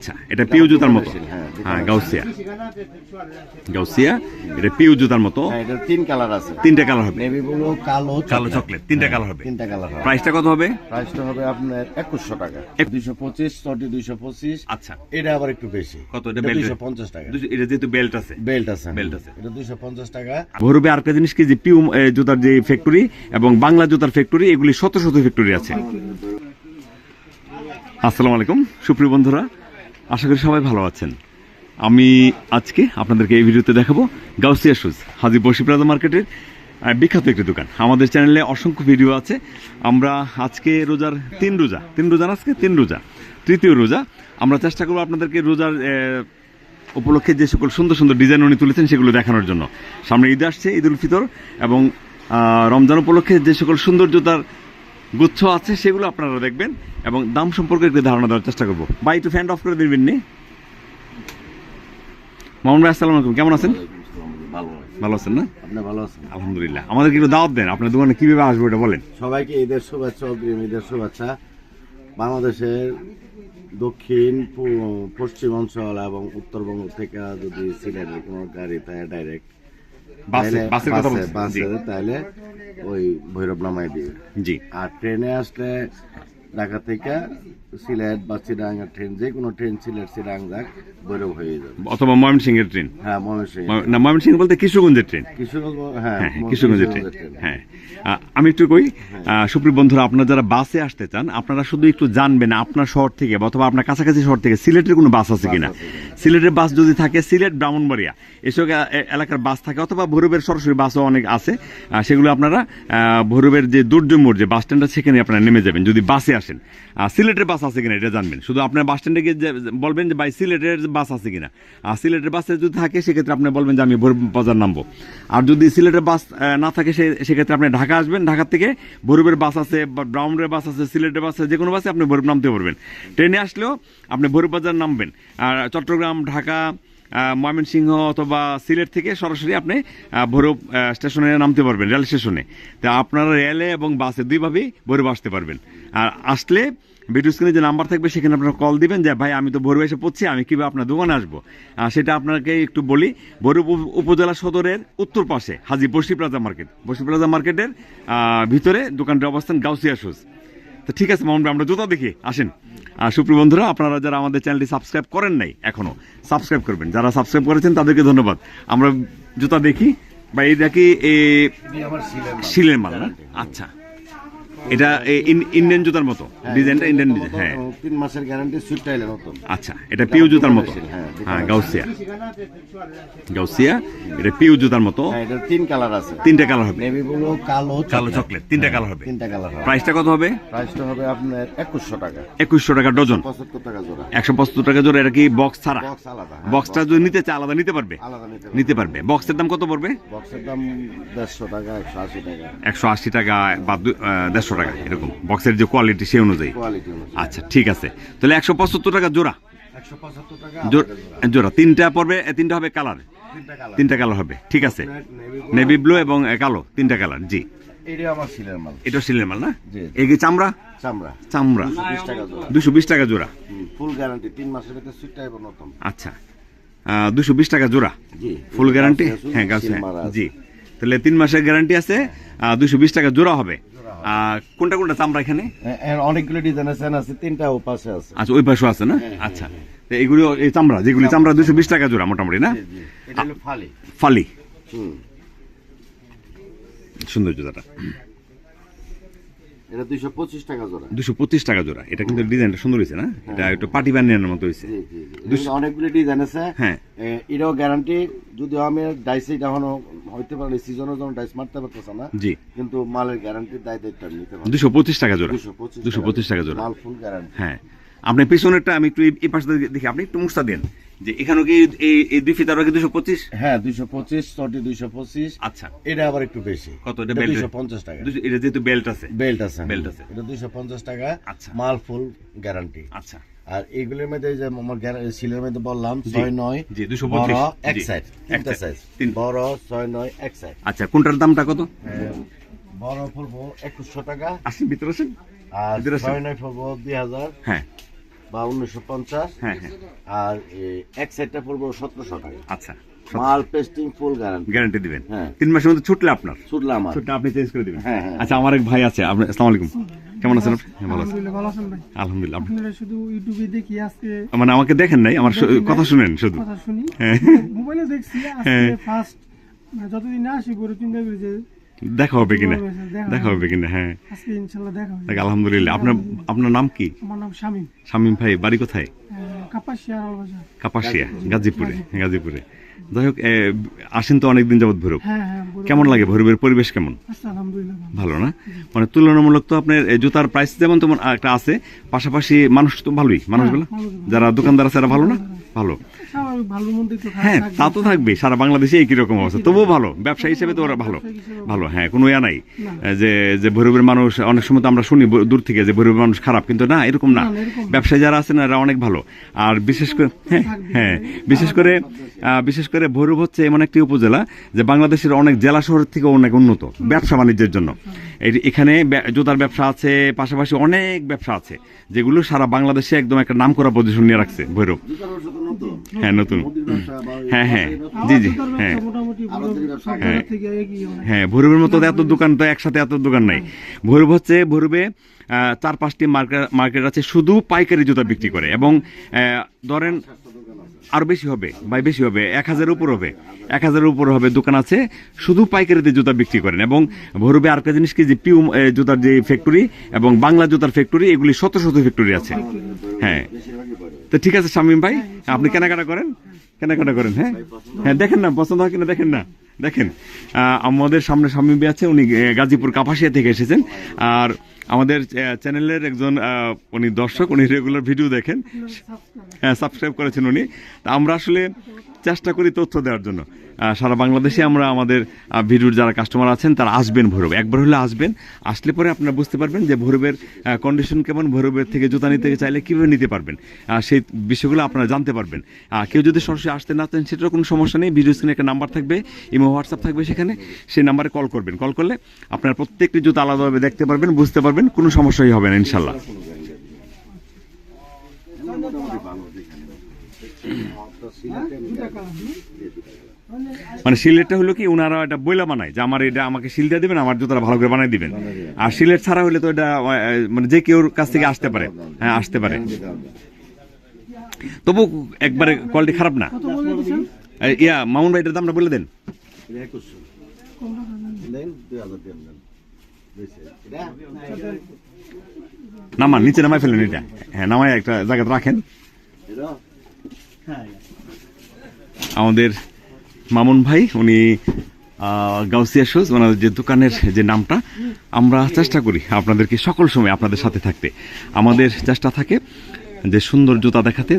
আচ্ছা এটা পিউ জুতার মতো। হ্যাঁ, হ্যাঁ গাউসিয়া। গাউসিয়া এটা পিউ জুতার মতো। হ্যাঁ তিন কালার আছে। তিনটা কালার হবে। নেভি ব্লু কালো কালো চকলেট তিনটা কালার হবে। তিনটা কালার হবে। প্রাইসটা কত হবে? প্রাইসটা হবে আপনার টাকা। চটি আচ্ছা। এটা আবার একটু বেশি। কত? এটা বেল্ট টাকা। এটা যেহেতু বেল্ট আছে। বেল্ট আছে। বেল্ট আছে। এটা দুইশো পঞ্চাশ টাকা। ভৈরবে আরেকটা জিনিস কি? যে পিউ জুতার যে ফ্যাক্টরি এবং বাংলা জুতার ফ্যাক্টরি এগুলি শত শত ফ্যাক্টরি আছে। আসসালামু আলাইকুম। সুপ্রিয় বন্ধুরা আশা করি সবাই ভালো আছেন। আমি আজকে আপনাদেরকে এই ভিডিওতে দেখাবো গাউসিয়া শুজ হাজি বসি প্লাজা মার্কেটের বিখ্যাত একটি দোকান। আমাদের চ্যানেলে অসংখ্য ভিডিও আছে। আমরা আজকে রোজার তিন রোজা তিন রোজা আজকে তিন রোজা, তৃতীয় রোজা। আমরা চেষ্টা করব আপনাদেরকে রোজার উপলক্ষে যে সকল সুন্দর সুন্দর ডিজাইন উনি তুলেছেন সেগুলো দেখানোর জন্য। সামনে ঈদ আসছে ঈদ উল ফিতর, এবং রমজান উপলক্ষে যে সকল সুন্দর জুতার গুচ্ছ আছে সেগুলো আপনারা দেখবেন এবং দাম সম্পর্কে একটু ধারণা দেওয়ার চেষ্টা করব। বা একটু ফ্যান অফ করে দিবেন নি? মোহাম্মদ ভাই আসসালামু আলাইকুম। কেমন আছেন? ভালো ভালো আছেন না? আপনি ভালো আছেন? আলহামদুলিল্লাহ। আমাদেরকে একটু দাওয়াত দেন আপনার দোকানে কীভাবে আসব এটা বলেন। সবাইকে ঈদের শুভেচ্ছা অগ্রিম ঈদের শুভেচ্ছা। বাংলাদেশের দক্ষিণ পশ্চিম অঞ্চল এবং উত্তরবঙ্গ থেকে যদি সিলেটের কোনো গাড়ি তাই ডাইরেক্ট বাসে বাসের কথা বাসে তাহলে ওই ভৈরব নামাই দিবে জি। আর ট্রেনে আসলে ঢাকা থেকে সিলেট বা চিরাঙ্গা ট্রেন যে কোনো ট্রেন সিলেট চিরাং যাক ভৈরব হয়ে যাবে। অথবা ময়মনসিংহের ট্রেন হ্যাঁ না ময়মনসিংহ বলতে কিশোরগঞ্জের ট্রেন কিশোরগঞ্জ হ্যাঁ হ্যাঁ কিশোরগঞ্জের ট্রেন হ্যাঁ। আমি একটু কই আহ, সুপ্রিয় বন্ধুরা আপনারা যারা বাসে আসতে চান আপনারা শুধু একটু জানবেন আপনার শহর থেকে অথবা আপনার কাছাকাছি শহর থেকে সিলেটের কোনো বাস আছে কিনা। সিলেটের বাস যদি থাকে সিলেট ব্রাহ্মণবাড়িয়া এসব এলাকার বাস থাকে অথবা ভৈরবের সরাসরি বাসও অনেক আছে। সেগুলো আপনারা ভৈরবের যে দুর্য মোড় যে বাস স্ট্যান্ড আছে সেখানে আপনারা নেমে যাবেন। যদি বাসে আসেন। আর সিলেটের বাস আছে কিনা এটা জানবেন। শুধু আপনার বাস স্ট্যান্ডে গিয়ে বলবেন যে, ভাই, সিলেটের বাস আছে কিনা? আর সিলেটের বাসে যদি থাকে, সেক্ষেত্রে আপনি বলবেন যে, আমি ভৈরব বাজার নামবো। আর যদি সিলেটের বাস না থাকে, সে- সেক্ষেত্রে আপনি ঢাকা আসবেন। ঢাকা থেকে ভৈরবের বাস আছে, বা ব্রাউনের বাস আছে, সিলেটের বাস আছে, যে কোনো বাসে আপনি ভৈরব নামতে পারবেন। ট্রেনে আসলেও আপনি ভৈরব বাজার নামবেন। আর চট্টগ্রাম, ঢাকা ময়মনসিংহ অথবা সিলেট থেকে সরাসরি আপনি ভৈরব স্টেশনে নামতে পারবেন, রেল স্টেশনে। তা আপনারা রেলে এবং বাসে দুইভাবেই ভৈরব আসতে পারবেন। আর আসলে ভিডিও স্ক্রিনে যে নাম্বার থাকবে, সেখানে আপনারা কল দিবেন যে, ভাই, আমি তো ভৈরব এসে পড়ছি, আমি কীভাবে আপনার দোকানে আসব? সেটা আপনাকে একটু বলি। ভৈরব উপজেলা সদরের উত্তর পাশে হাজি বসি প্লাজা মার্কেট। বসি প্লাজা মার্কেটের ভিতরে দোকানটির অবস্থান গাউসিয়া শুজ। তো ঠিক আছে মামুন ভাই, আমরা জুতা দেখি আসেন। আর সুপ্রিয় বন্ধুরা আপনারা যারা আমাদের চ্যানেলটি সাবস্ক্রাইব করেন নাই এখনও সাবস্ক্রাইব করবেন। যারা সাবস্ক্রাইব করেছেন তাদেরকে ধন্যবাদ। আমরা জুতা দেখি বা এটা কি শিলের মাল না? আচ্ছা। এটা ইন্ডিয়ান জুতার মতো? ডিজাইনটা ইন্ডিয়ান ডিজাইন হ্যাঁ। তিন মাসের গ্যারান্টি সুইট টাইলের মতো আচ্ছা এটা পিউ জুতার মতো? হ্যাঁ গাউসিয়া গাউসিয়া এটা পিউ জুতার মতো? এটা তিন কালার আছে। তিনটা কালার হবে। নেভি ব্লু কালো কালো চকলেট তিনটা কালার হবে। তিনটা কালার হবে। প্রাইসটা কত হবে? প্রাইসটা হবে আপনার 2100 টাকা। 2100 টাকা ডজন। 75 টাকা জোড়া। 175 টাকা জোড়া এটা কি বক্স ছাড়া? বক্স আলাদা হ্যাঁ, বক্সটা যদি নিতে চায় আলাদা নিতে পারবে? আলাদা নিতে পারবে। বক্সের দাম কত পড়বে? বক্সের দাম 150 টাকা 180 টাকা। 180 টাকা বা 150 চারশো টাকা এরকম। বক্সের যে কোয়ালিটি সেই অনুযায়ী। আচ্ছা ঠিক আছে। তাহলে একশো পঁচাত্তর টাকা জোড়া। জোড়া তিনটা পড়বে তিনটা হবে কালার তিনটা কালার হবে ঠিক আছে। নেভি ব্লু এবং কালো তিনটা কালার জি। চামড়া? চামড়া। চামড়া। দুশো বিশ টাকা জোড়া। আচ্ছা। দুশো বিশ টাকা জোড়া। ফুল গ্যারান্টি আচ্ছা। হ্যাঁ, হ্যাঁ জি। তাহলে তিন মাসের গ্যারান্টি আছে দুশো বিশ টাকা জোড়া হবে। কোনটা কোনটা? চামড়া এখানে? অনেকগুলো ডিজাইন আছে আছে তিনটা ও পাশে আছে। আচ্ছা ওই পাশে আছে না? আচ্ছা। তো এগুলো এই চামড়া যেগুলি চামড়া দুশো বিশ টাকা জোড়া মোটামুটি না? ফালি। ফালি। সুন্দর জুতাটা। এটা দুইশো পঁচিশ টাকা জোড়া। দুশো পঁচিশ টাকা জোড়া। এটা কিন্তু ডিজাইনটা সুন্দর না? এটা একটু মতো অনেকগুলো ডিজাইন আছে। হ্যাঁ। এটাও গ্যারান্টি যদি আমি ডাইসে এখনও হইতে পারে ডাইস মারতে পারতেছে না জি। কিন্তু মালের গ্যারান্টির দায় দায়িত্ব নিতে পারব। টাকা জোড়া। দুশো পঁচিশ দুশো পঁচিশ টাকা জোড়া। মাল ফুল গ্যারান্টি হ্যাঁ। আপনি পিছনেরটা আমি একটু এই- এই পাশে দেখি আপনি একটু মুস্তা দেন। যে এখানেও কি এই- দুই ফিতারও কি দুশো পঁচিশ? হ্যাঁ দুইশো পঁচিশ চটি দুইশো পঁচিশ। আচ্ছা। এটা আবার একটু বেশি। কত? এটা বেল্ট দুইশো পঞ্চাশ টাকা। এটা যেহেতু বেল্ট আছে। বেল্ট আছে। বেল্ট আছে। এটা দুইশো পঞ্চাশ টাকা আচ্ছা। মাল ফুল গ্যারান্টি আচ্ছা। আর এইগুলোর মধ্যে যে আমার সিলের মধ্যে বললাম ছয় নয় জি, 225 বড় এক জি, সাইড এক তিনটা সাইজ তিন। বড় ছয় নয় এক সাইড আচ্ছা কোনটার দামটা কত? বড় পড়ব একুশশো টাকা। আসেন ভিতরে আসেন। আর ছয় নয় পড়ব দুই হাজার। হ্যাঁ। বা উনিশশো পঞ্চাশ হ্যাঁ হ্যাঁ। আর এক সাইডটা পড়ব সতেরোশো টাকা। আচ্ছা মাল পেস্টিং ফুল গ্যারান্টি গ্যারান্টি দিবেন। হ্যাঁ। তিন মাসের মধ্যে ছুটলে আপনার? ছুটলে আমার। ছুটলে আপনি চেঞ্জ করে দিবেন। হ্যাঁ। আচ্ছা আমার এক ভাই আছে। আপনি আসসালামু আলাইকুম। কেমন আছেন? আপনি ভালো আছেন। আলহামদুলিল্লাহ ভালো আছেন ভাই। আলহামদুলিল্লাহ আপনারা শুধু ইউটিউবে দেখি আজকে। মানে আমাকে দেখেন নাই আমার কথা শুনেন শুধু। কথা শুনি। হ্যাঁ। মোবাইলে দেখছি। আজকে ফার্স্ট যতদিন না আসি পরে চিন্তা করি যে দেখা হবে কিনা? দেখা হবে কিনা? হ্যাঁ। আজকে ইনশাল্লাহ দেখা হবে আলহামদুলিল্লাহ। আপনার আপনার নাম কি? আমার নাম শামীম। শামীম ভাই বাড়ি কোথায়? কাপাসিয়া বাজার কাপাসিয়া গাজীপুরে। গাজীপুরে যাই হোক আসেন তো অনেকদিন যাবত ভৈরব। হ্যাঁ হ্যাঁ বড়- কেমন লাগে ভৈরবের পরিবেশ কেমন? আচ্ছা ভালো। না? মানে তুলনামূলক তো আপনার জুতার প্রাইস যেমন তেমন একটা আছে পাশাপাশি মানুষ তো ভালোই। মানুষগুলো? হ্যাঁ। যারা দোকানদার আছে এরা ভালো না? ভালো। তো হ্যাঁ তা তো থাকবে। সারা বাংলাদেশে একই রকম অবস্থা। তবুও ভালো। ব্যবসা হিসেবে তো ওরা ভালো। ভালো হ্যাঁ কোনো ইয়া নাই। যে যে ভৈরবের মানুষ অনেক সময় তো আমরা শুনি দূর থেকে যে ভৈরবের মানুষ খারাপ কিন্তু না এরকম না। ব্যবসায়ী যারা আছেন এরা অনেক ভালো। আর বিশেষ করে হ্যাঁ হ্যাঁ বিশেষ করে বিশেষ করে ভৈরব হচ্ছে এমন একটি উপজেলা যে বাংলাদেশের অনেক জেলা শহরের থেকে অনেক উন্নত ব্যবসা বাণিজ্যের জন্য। এখানে জুতার ব্যবসা আছে পাশাপাশি অনেক ব্যবসা আছে যেগুলো সারা বাংলাদেশে একদম একটা নাম করা পজিশন নিয়ে রাখছে ভৈরব। হ্যাঁ নতুন। বা ওই হ্যাঁ, হ্যাঁ। জি, জি, হ্যাঁ। হ্যাঁ। হ্যাঁ ভৈরবের মতো এত দোকান তো একসাথে এত দোকান নাই। ভৈরব হচ্ছে ভৈরবে চার পাঁচটি মার্কেট মার্কেট আছে শুধু পাইকারি জুতা বিক্রি করে। এবং ধরেন আরও বেশি হবে ভাই বেশি হবে এক হাজারের উপর হবে। এক হাজারের উপর হবে দোকান আছে শুধু পাইকারিতে জুতা বিক্রি করেন। এবং ভৈরবে আর একটা জিনিস কি যে পিউ জুতার যে ফ্যাক্টরি এবং বাংলা জুতার ফ্যাক্টরি এগুলি শত শত ফ্যাক্টরি আছে। হ্যাঁ। পড়ে তো ঠিক আছে শামীম ভাই আপনি কেনাকাটা করেন? কেনাকাটা করেন হ্যাঁ? হ্যাঁ দেখেন না পছন্দ হয় কিনা দেখেন না। দেখেন আমাদের সামনে শামীম ভাই আছে উনি গাজীপুর কাপাসিয়া থেকে এসেছেন। আর আমাদের চ্যানেলের একজন উনি দর্শক উনি রেগুলার ভিডিও দেখেন। হ্যাঁ সাবস্ক্রাইব করেছেন উনি। তা আমরা আসলে চেষ্টা করি তথ্য দেওয়ার জন্য। সারা বাংলাদেশে আমরা আমাদের ভিডিওর যারা কাস্টমার আছেন, তারা আসবেন ভৈরব। একবার হলে আসবেন, আসলে পরে আপনারা বুঝতে পারবেন যে ভৈরবের কন্ডিশন কেমন, ভৈরবের থেকে জুতা নিতে চাইলে কীভাবে নিতে পারবেন। সেই বিষয়গুলো আপনারা জানতে পারবেন। কেউ যদি সরাসরি আসতে না চান সেটারও কোনো সমস্যা নেই। ভিডিও স্ক্রিনে একটা নাম্বার থাকবে ইমো হোয়াটসঅ্যাপ থাকবে সেখানে। সেই নাম্বারে কল করবেন। কল করলে আপনার প্রত্যেকটি জুতা আলাদাভাবে দেখতে পারবেন, বুঝতে পারবেন, কোনো সমস্যাই হবে না ইনশাল্লাহ মানে সিলেটটা হলো কি ওনারা এটা বইলা বানায় যে আমার এটা আমাকে সিল দিয়ে দিবেন আমার জুতাটা ভালো করে বানাই দিবেন। আর সিলেট ছাড়া হলে তো এটা মানে যে কেউর কাছ থেকে আসতে পারে। হ্যাঁ আসতে পারে। তবু একবারে কোয়ালিটি খারাপ না। ইয়া মামুন ভাই এটার দামটা বলে দেন। নামান নিচে নামাই ফেলেন এটা। হ্যাঁ নামায় একটা জায়গাতে রাখেন। আমাদের মামুন ভাই, উনি গাউসিয়া শুজ ওনার যে দোকানের যে নামটা, আমরা চেষ্টা করি আপনাদেরকে সকল সময় আপনাদের সাথে থাকতে। আমাদের চেষ্টা থাকে যে সুন্দর জুতা দেখাতে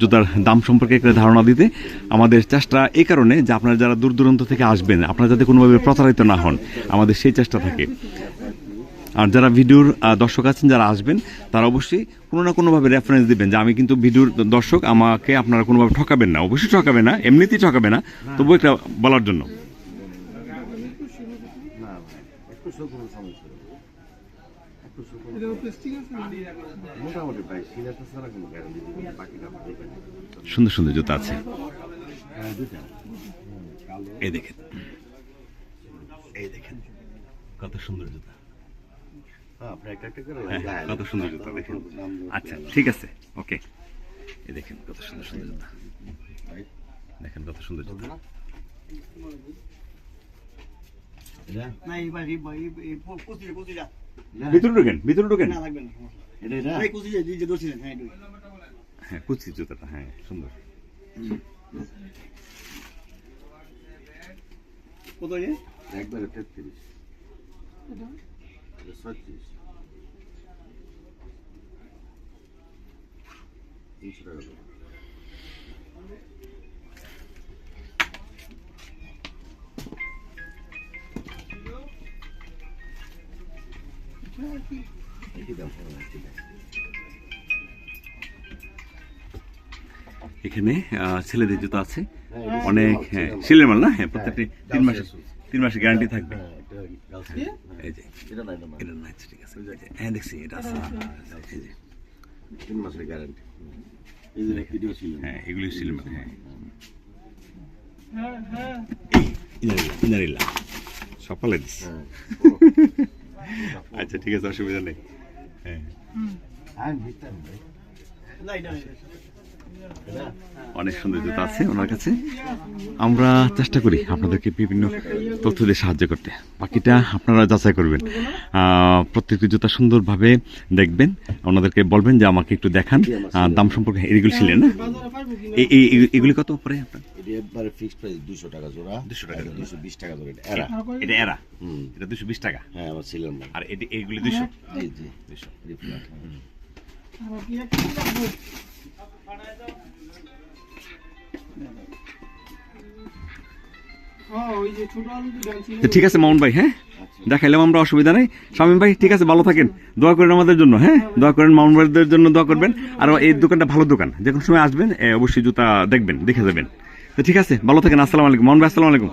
জুতার দাম সম্পর্কে একটা ধারণা দিতে। আমাদের চেষ্টা এই কারণে যে আপনারা যারা দূর দূরান্ত থেকে আসবেন, আপনারা যাতে কোনোভাবে প্রতারিত না হন, আমাদের সেই চেষ্টা থাকে। আর যারা ভিডিওর দর্শক আছেন, যারা আসবেন, তারা অবশ্যই কোনো না কোনোভাবে রেফারেন্স দিবেন যে আমি কিন্তু ভিডিওর দর্শক, আমাকে আপনারা কোনোভাবে ঠকাবেন না। অবশ্যই ঠকাবে না, এমনিতেই ঠকাবে না, তবু একটা বলার জন্য। সুন্দর সুন্দর জুতা আছে। এই দেখেন। এই দেখেন, কত সুন্দর জুতা হ্যাঁ আপনি একটা একটা করে হ্যাঁ, লাগান। কত সুন্দর জুতা দেখেন। আচ্ছা ঠিক আছে ওকে। এই দেখেন কত সুন্দর সুন্দর জুতা। দেখেন কত সুন্দর জুতা? ভিতরে ঢুকেন ভিতরে ঢুকেন। না লাগবে না এটা এটা? এই কুচিটা যে যে হ্যাঁ হ্যাঁ কুচি জুতাটা হ্যাঁ সুন্দর। কত এ একবারে তেত্রিশ। ছত্রিশ তিনশো টাকা। এখানে আহ, ছেলেদের জুতো আছে। হ্যাঁ, অনেক হ্যাঁ সিলের মাল। না? হ্যাঁ প্রত্যেকটি হ্যাঁ, তিন মাসের তিন মাসের গ্যারান্টি থাকবে হ্যাঁ, এটা গাউসিয়া, হ্যাঁ। এই যে এটা নাই না, না। এটা না আচ্ছা, ঠিক আছে। হ্যাঁ দেখছি এটা আছে। এই যে। তিন মাসের গ্যারান্টি এই যে ভিডিও ছিল। হ্যাঁ এগুলি ছিলেন হ্যাঁ। হ্যাঁ হ্যাঁ। ইনারিল্লা সকালে দিস। হ্যাঁ। আচ্ছা ঠিক আছে অসুবিধা নেই। হ্যাঁ। আমি অনেক সুন্দর জুতা আছে ওনার কাছে। আমরা চেষ্টা করি আপনাদেরকে বিভিন্ন তথ্য দিয়ে সাহায্য করতে। বাকিটা আপনারা যাচাই করবেন। প্রত্যেকটি জুতা সুন্দরভাবে দেখবেন। ওনাদেরকে বলবেন যে আমাকে একটু দেখান। দাম সম্পর্কে এগুলো ছিলেন না? এই- এগুলি কত পরে আপনার? ফিক্সড প্রাইস দুশো টাকা জোড়া। 200 টাকা জোড়া। দুশো বিশ টাকা জোড়া এটা এরা এটা এরা হুম। এটা দুশো বিশ টাকা? হ্যাঁ আমার আর এটি এইগুলি দুশো? জি জি। দুশো। রিফ্লাট আর কি একটা ঠিক আছে, মামুন ভাই হ্যাঁ? দেখাইলাম আমরা, অসুবিধা নেই। শামীম ভাই, ঠিক আছে, ভালো থাকেন। দোয়া করেন আমাদের জন্য হ্যাঁ? দোয়া করেন মামুন ভাইদের জন্য দোয়া করবেন। আর এই দোকানটা ভালো দোকান। যে সময় আসবেন অবশ্যই জুতা দেখবেন, দেখে যাবেন। তো ঠিক আছে, ভালো থাকেন, আসসালামু আলাইকুম। মামুন ভাই, আসসালামু আলাইকুম।